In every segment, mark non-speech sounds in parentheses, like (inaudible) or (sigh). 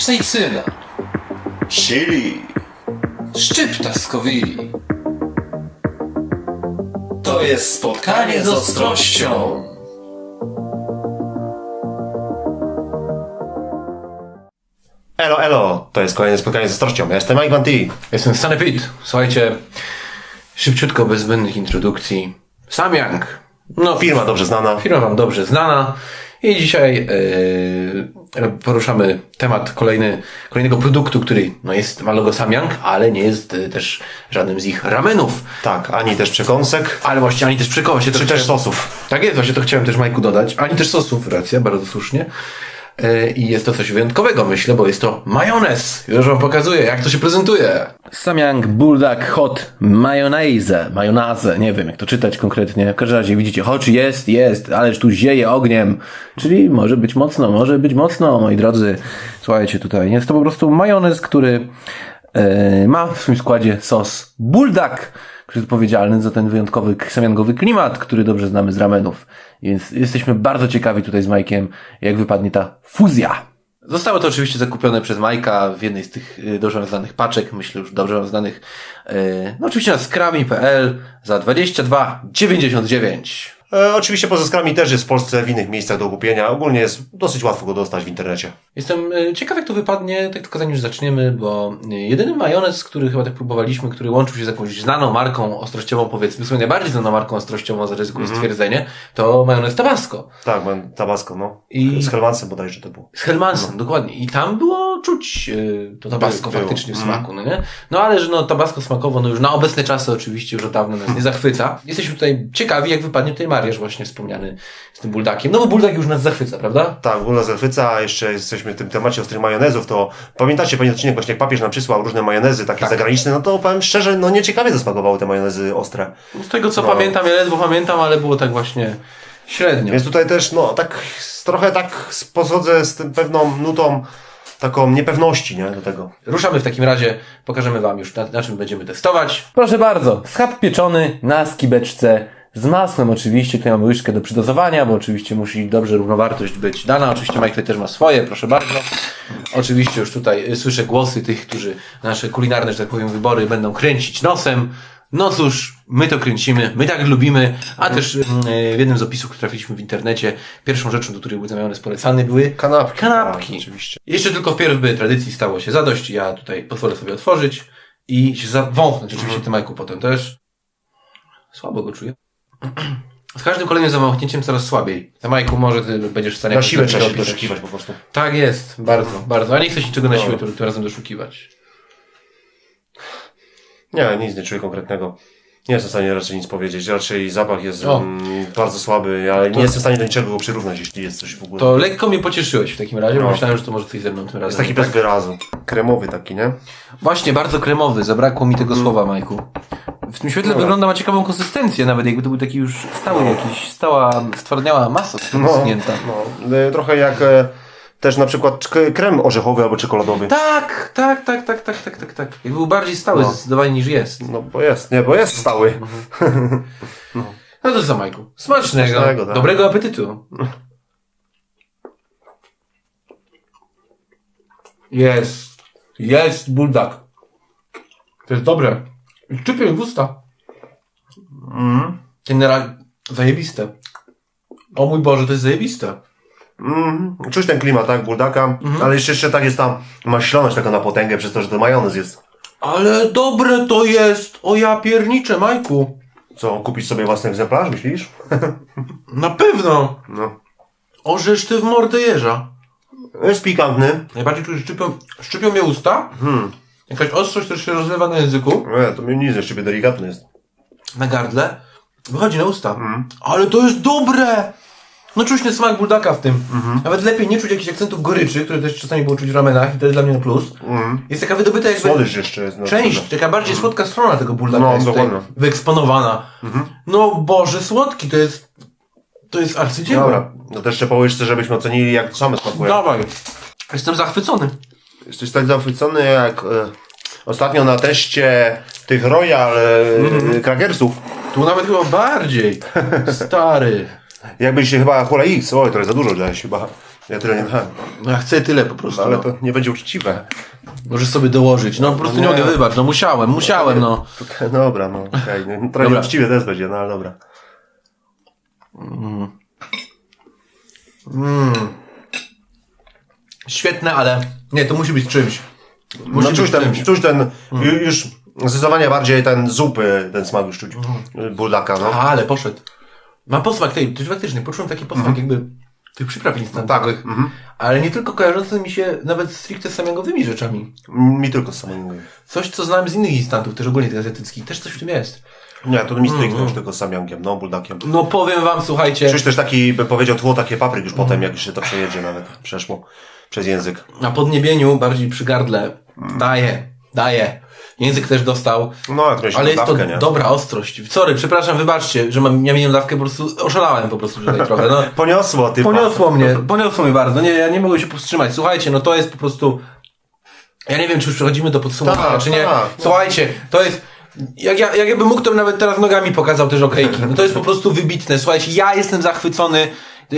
Capsaicina. Chili. Szczypta z kowili. To jest spotkanie z ostrością. Elo, elo, to jest kolejne spotkanie z ostrością. Ja jestem Mike Van T. Jestem Stany Pete. Słuchajcie, szybciutko, bez zbędnych introdukcji. Samyang. No, Firma dobrze znana. Firma Wam dobrze znana. I dzisiaj yy, poruszamy temat kolejny, kolejnego produktu, który no jest, ma logo Samyang, ale nie jest y, też żadnym z ich ramenów. Tak, ani też przekąsek, Ale właśnie ani też to czy też chciałem- sosów. Tak jest, właśnie to chciałem też Majku dodać. Ani też sosów, racja, bardzo słusznie. Yy, I jest to coś wyjątkowego, myślę, bo jest to majonez. Już wam pokazuję, jak to się prezentuje. Samyang Bulldog Hot Mayonnaise. Majonazę, nie wiem jak to czytać konkretnie. W każdym razie widzicie, choć jest, jest, ależ tu zieje ogniem. Czyli może być mocno, może być mocno, moi drodzy. Słuchajcie tutaj, jest to po prostu majonez, który e, ma w swoim składzie sos Bulldog, który jest odpowiedzialny za ten wyjątkowy samiangowy klimat, który dobrze znamy z ramenów. Więc jesteśmy bardzo ciekawi tutaj z Majkiem, jak wypadnie ta fuzja. Zostało to oczywiście zakupione przez Majka w jednej z tych y, dobrze znanych paczek, myślę już dobrze znanych, y, no oczywiście na skrami.pl za 22,99. E, oczywiście poza skrami też jest w Polsce w innych miejscach do kupienia. Ogólnie jest dosyć łatwo go dostać w internecie. Jestem y, ciekaw, jak to wypadnie, tak tylko zanim już zaczniemy, bo y, jedyny majonez, który chyba tak próbowaliśmy, który łączył się z jakąś znaną marką ostrościową, powiedzmy, sobie najbardziej znaną marką ostrościową, zaryzykuję stwierdzenie, to majonez Tabasco. Tak, Tabasco, no. I- Z Helmansem bodajże to było. Z Hellmansem, dokładnie. I tam było czuć yy, to tabasco By- było. faktycznie w Mhm. smaku, no nie? No ale, że no tabasco smakowo, no już na obecne czasy oczywiście już od dawna nas nie zachwyca. (laughs) Jesteśmy tutaj ciekawi, jak wypadnie tutaj mariaż właśnie wspomniany z tym buldakiem. No bo buldak już nas zachwyca, prawda? Tak, Gula zachwyca, a jeszcze jesteśmy w tym temacie ostrych majonezów, to pamiętacie pamiętacie odcinek właśnie jak papież nam przysłał różne majonezy takie Tak. zagraniczne, no to powiem szczerze, no nieciekawie zasmakowały te majonezy ostre. Z tego co No. pamiętam, ja ledwo pamiętam, ale było tak właśnie średnio. Więc tutaj też, no tak, trochę tak podchodzę z tym pewną nutą taką niepewności, nie, do tego. Ruszamy w takim razie, pokażemy Wam już na, na czym będziemy testować. Proszę bardzo, schab pieczony na skibeczce z masłem oczywiście, tutaj mamy łyżkę do przydozowania, bo oczywiście musi dobrze równowartość być dana, oczywiście Mike też ma swoje, proszę bardzo. Oczywiście już tutaj słyszę głosy tych, którzy nasze kulinarne, że tak powiem, wybory będą kręcić nosem. No cóż, my to kręcimy, my tak lubimy, a też y, w jednym z opisów, które trafiliśmy w internecie, pierwszą rzeczą, do której był zamawiany polecany, były Kanapki. Kanapki. Tak, oczywiście. Jeszcze tylko wpierw by tradycji stało się zadość. Ja tutaj pozwolę sobie otworzyć i się zawąchnąć. Oczywiście ty, Majku, potem też. Słabo go czuję. (clears throat) Z każdym kolejnym zamachnięciem coraz słabiej. Ty, Majku, może ty będziesz w stanie... Na siłę trzeba się doszukiwać po prostu. Tak jest, bardzo, bardzo. A nie chcesz niczego na siłę tym, tym razem doszukiwać. Nie, nic nie czuję konkretnego. Nie jestem w stanie raczej nic powiedzieć. Raczej zapach jest O. mm, bardzo słaby. Ja nie jestem w stanie do niczego go przyrównać, jeśli jest coś w ogóle. To lekko mnie pocieszyłeś w takim razie, bo No. myślałem, że to może coś ze mną tym razem. jest taki nie bez tak. wyrazu. Kremowy taki, nie? Właśnie, bardzo kremowy. Zabrakło mi tego słowa, Majku. W tym świetle wygląda ma ciekawą konsystencję, nawet jakby to był taki już stały jakiś, stała, stwardniała masa wsunięta. no, e, trochę jak e, też na przykład krem orzechowy albo czekoladowy. Tak, tak, tak, tak, tak, tak, tak, tak. Był bardziej stały No. zdecydowanie niż jest. No bo jest, nie, bo jest stały. (laughs) No to co, Majku? Smacznego. Smacznego, tak. Dobrego apetytu. Jest. Jest buldak. To jest dobre. Szczypie mi w usta. Mm. Generalnie zajebiste. O mój Boże, to jest zajebiste. Mm, czuć ten klimat, tak, buldaka, Mhm. ale jeszcze, jeszcze tak jest ta maślaność taka na potęgę przez to, że to majonez jest. Ale dobre to jest. O ja pierniczę, Majku. Co, kupić sobie własny egzemplarz, myślisz? Na pewno. No. Orzesz ty w mordę jeża. Jest pikantny. Najbardziej czuję, że szczypią, szczypią mnie usta. Jakaś ostrość też się rozlewa na języku, Nie, to mi nic, jeszcze delikatny jest. na gardle. Wychodzi na usta. Ale to jest dobre! No czuć ten smak buldaka w tym. Nawet lepiej nie czuć jakichś akcentów goryczy, które też czasami było czuć w ramenach i to jest dla mnie na plus. Jest taka wydobyta jakby Słodycz jeszcze jest. No, część, taka bardziej słodka strona tego buldaka No, jest tutaj dokładnie. wyeksponowana. No Boże, słodki to jest... To jest arcydzieło. Dobra, no to jeszcze po łyżce, żebyśmy ocenili, jak same smakują. Dawaj. Jestem zachwycony. Jesteś tak zachwycony, jak e, ostatnio na teście tych Royal e, Krakersów. Tu nawet chyba bardziej. Stary. Jakbyś się chyba Hula X, oj, to jest za dużo dałeś chyba. Ja tyle nie dałem. No ja chcę tyle po prostu. Ale no. to nie będzie uczciwe. Możesz sobie dołożyć. No po prostu nie, nie. mogę, wybacz, no musiałem, musiałem, no. Dobra, no okej. Okay. Trochę Dobra. uczciwie też będzie, no ale dobra. Świetne, ale nie, to musi być czymś. Musi No czuć ten, czymś. czuć ten, ju- już zdecydowanie bardziej ten zupy, ten smak już czuć. Buldaka, no. A, ale poszedł. Ma posmak tej, też faktycznie, poczułem taki posmak jakby tych przypraw instantowych. Tak, mhm. Ale nie tylko kojarzący mi się nawet stricte z samygowymi rzeczami. Mi tylko samego. Coś, co znałem z innych instantów, też ogólnie tych azjatyckich, też coś w tym jest. Nie, to mi stricte już tylko z samyangiem, no, buldakiem. No powiem wam, słuchajcie, Czuć też taki, bym powiedział, tło takie papryk już potem, jak się to przejedzie nawet, przeszło przez język. na podniebieniu, bardziej przy gardle, daje, daje. Język też dostał. No, jak Ale jest to nie? dobra ostrość. Sorry, przepraszam, wybaczcie, że mam, ja miałem dawkę, po prostu oszalałem po prostu tutaj trochę. No, (laughs) Poniosło, ty. poniosło mnie, poniosło mnie bardzo. Nie, ja nie mogłem się powstrzymać. Słuchajcie, no to jest po prostu... Ja nie wiem, czy już przechodzimy do podsumowania, Tak, czy nie. tak. Słuchajcie, to jest... Jak ja, jak ja bym mógł, to bym nawet teraz nogami pokazał też okejki. No to jest po prostu wybitne. Słuchajcie, ja jestem zachwycony.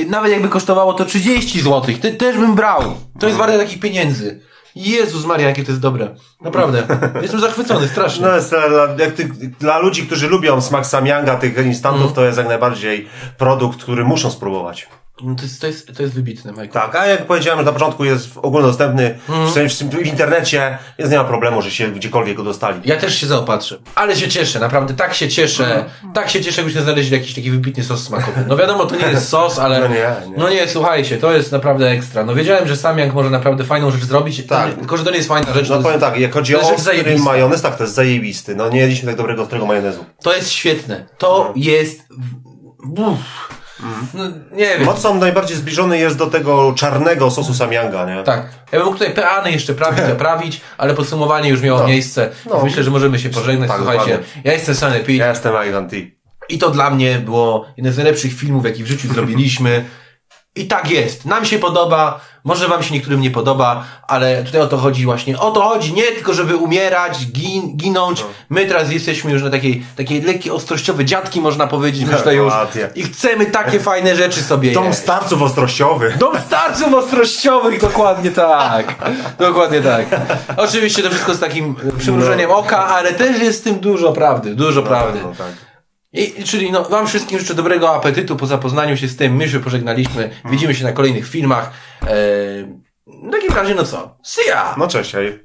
Nawet jakby kosztowało to 30 zł, ty też bym brał. To jest warte takich pieniędzy. Jezus Maria, jakie to jest dobre. Naprawdę. (laughs) Jestem zachwycony, strasznie. No jest dla, jak ty, dla ludzi, którzy lubią smak samyanga, tych instantów, Mm. to jest jak najbardziej produkt, który muszą spróbować. No to, jest, to, jest, to jest wybitne, Michael. Tak, a jak powiedziałem że na początku jest ogólnodostępny Mm. w, sensie, w internecie, więc nie ma problemu, że się gdziekolwiek go dostali. Ja też się zaopatrzę. Ale się cieszę, naprawdę tak się cieszę. Tak się cieszę, jakbyśmy znaleźli jakiś taki wybitny sos smakowy. No wiadomo, to nie jest sos, ale. No nie, nie. No nie, słuchajcie, to jest naprawdę ekstra. No wiedziałem, że Samyang może naprawdę fajną rzecz zrobić. Tak. Tylko, że to nie jest fajna rzecz. No powiem jest, tak, jak chodzi o jest ostry majonez, tak, to jest zajebisty. No nie jedliśmy tak dobrego ostrego majonezu. to jest świetne. To jest. Uff. No, nie wiem. Mocno najbardziej zbliżony jest do tego czarnego sosu samyanga, nie? Tak. Ja bym mógł tutaj peany jeszcze prawić, (laughs) naprawić, ale podsumowanie już miało No. miejsce. No. Myślę, że możemy się pożegnać. Tak, Słuchajcie, dokładnie. ja jestem Sunny Pete. Ja jestem Ivan T. I to dla mnie było jeden z najlepszych filmów, jaki w życiu zrobiliśmy. I tak jest. Nam się podoba, może wam się niektórym nie podoba, ale tutaj o to chodzi właśnie. O to chodzi, nie tylko żeby umierać, gin, ginąć. My teraz jesteśmy już na takiej, takiej lekkie ostrościowe dziadki, można powiedzieć, myślę już. I chcemy takie fajne rzeczy sobie Dom jeść. starców ostrościowych. Dom starców ostrościowych, dokładnie tak. Dokładnie tak. Oczywiście to wszystko z takim e, przymrużeniem oka, ale też jest w tym dużo prawdy, dużo prawdy. No, tak. I, czyli no, wam wszystkim życzę dobrego apetytu po zapoznaniu się z tym. My się pożegnaliśmy. Widzimy się na kolejnych filmach. Eee, w takim razie, no co? See ya! no cześć, hej.